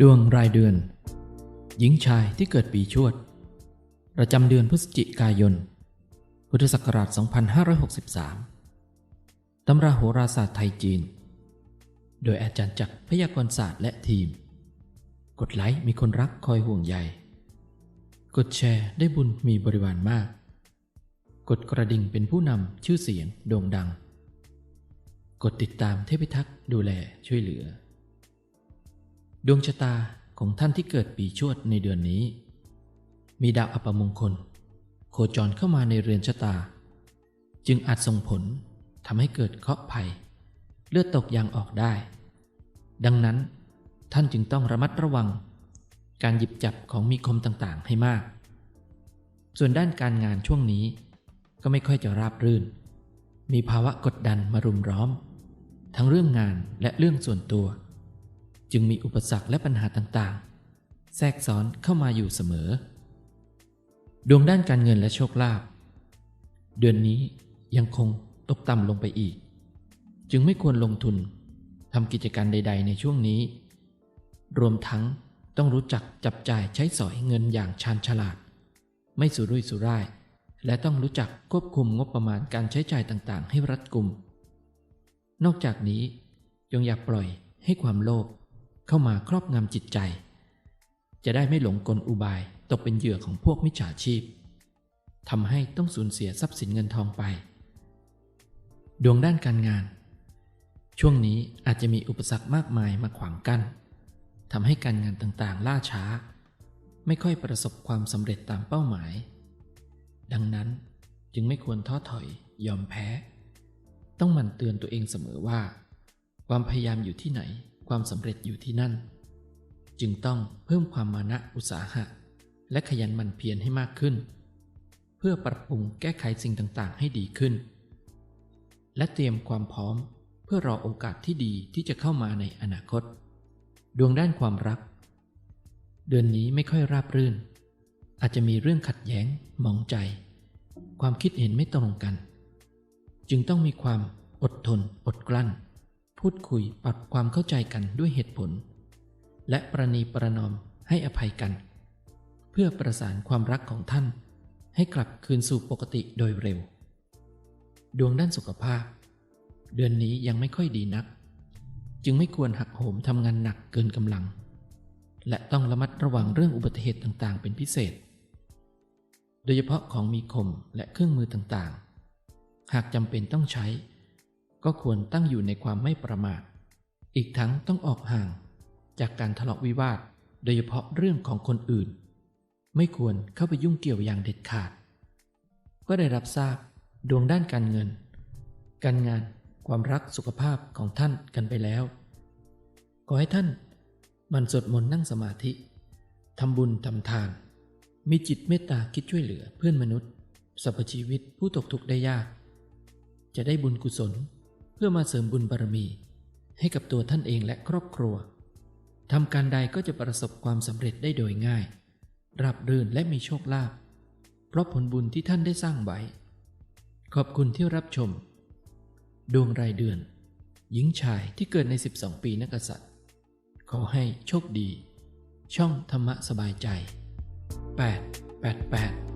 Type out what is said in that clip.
ดวงรายเดือน หญิงชายที่เกิดปีชวด ประจำเดือนพฤศจิกายน พุทธศักราช 2563 ตำราโหราศาสตร์ไทยจีน โดยอาจารย์จักรพยากรศาสตร์และทีม กดไลค์มีคนรักคอยห่วงใย กดแชร์ได้บุญมีบริวารมาก กดกระดิ่งเป็นผู้นำชื่อเสียงโด่งดัง กดติดตามเทพิทักษ์ดูแลช่วยเหลือ ดวงชะตาของท่านที่เกิดปีชวดในเดือนนี้ มีดาวอัปมงคล โคจรเข้ามาในเรือนชะตา จึงอาจส่งผลทำให้เกิดเคราะห์ภัย เลือดตกยางออกได้ ดังนั้นท่านจึงต้องระมัดระวัง การหยิบจับของมีคมต่างๆ ให้มาก ส่วนด้านการงานช่วงนี้ก็ไม่ค่อยจะราบรื่น มีภาวะกดดันมารุมร้อม ทั้งเรื่องงานและเรื่องส่วนตัว จึงมีอุปสรรคและปัญหาต่างๆ แทรกซ้อนเข้ามาอยู่เสมอ ดวงด้านการเงินและโชคลาภเดือนนี้ยังคงตกต่ำลงไปอีก จึงไม่ควรลงทุนทำกิจการใด ๆ ในช่วงนี้ รวมทั้งต้องรู้จักจับจ่ายใช้สอยเงินอย่างชาญฉลาด ไม่สุรุ่ยสุร่าย และต้องรู้จักควบคุมงบประมาณการใช้จ่ายต่างๆ ให้รัดกุม นอกจากนี้จงอย่าปล่อยให้ความโลภ เข้ามาครอบงำจิตใจ จะได้ไม่หลงกลอุบายตกเป็นเหยื่อของพวกมิจฉาชีพทำให้ต้องสูญเสียทรัพย์สินเงินทองไป ดวงด้านการงาน ช่วงนี้อาจจะมีอุปสรรคมากมายมาขวางกัน้นทำให้การงานต่างๆ ล่าช้า ไม่ค่อยประสบความสำเร็จตามเป้าหมาย ดังนั้นจึงไม่ควรท้อถอยยอมแพ้ ต้องหมั่นเตือนตัวเองเสมอว่า ความพยายามอยู่ที่ไหน ความสำเร็จอยู่ที่นั่น จึงต้องเพิ่มความมานะอุตสาหะ และขยันหมั่นเพียรให้มากขึ้น เพื่อปรับปรุงแก้ไขสิ่งต่างๆ ให้ดีขึ้น และเตรียมความพร้อมเพื่อรอโอกาสที่ดีที่จะเข้ามาในอนาคต ดวงด้านความรัก เดือนนี้ไม่ค่อยราบรื่น อาจจะมีเรื่องขัดแย้งมองใจ ความคิดเห็นไม่ตรงกัน จึงต้องมีความอดทนอดกลั้น พูดคุยปรับความเข้าใจกันด้วยเหตุผล และประนีประนอมให้อภัยกัน เพื่อประสานความรักของท่าน ให้กลับคืนสู่ปกติโดยเร็ว ดวงด้านสุขภาพ เดือนนี้ยังไม่ค่อยดีนัก จึงไม่ควรหักโหมทำงานหนักเกินกำลัง และต้องระมัดระวังเรื่องอุบัติเหตุต่างๆ เป็นพิเศษ โดยเฉพาะของมีคมและเครื่องมือต่างๆ หากจำเป็นต้องใช้ ก็ควรตั้งอยู่ในความไม่ประมาท อีกทั้งต้องออกห่าง จากการทะเลาะวิวาท โดยเฉพาะเรื่องของคนอื่น ไม่ควรเข้าไปยุ่งเกี่ยวอย่างเด็ดขาด ก็ได้รับทราบดวงด้านการเงิน การงานความรักสุขภาพของท่านกันไปแล้ว ขอให้ท่านมันสวดมนต์นั่งสมาธิทำบุญทำทาน มีจิตเมตตาคิดช่วยเหลือเพื่อนมนุษย์สรรพชีวิตผู้ตกทุกข์ได้ยาก จะได้บุญกุศล พื่อมาเสริมบุญบารมี ให้กับตัวท่านเองและครอบครัวทำการใดก็จะประสบความสำเร็จได้โดยง่าย ราบรื่นและมีโชคลาภเพราะผลบุญที่ท่านได้สร้างไว้ ขอบคุณที่รับชม ดวงรายเดือน หญิงชายที่เกิดใน 12 ปีนักกษัตริย์ ขอให้โชคดี ช่องธรรมะสบายใจ 8 8 8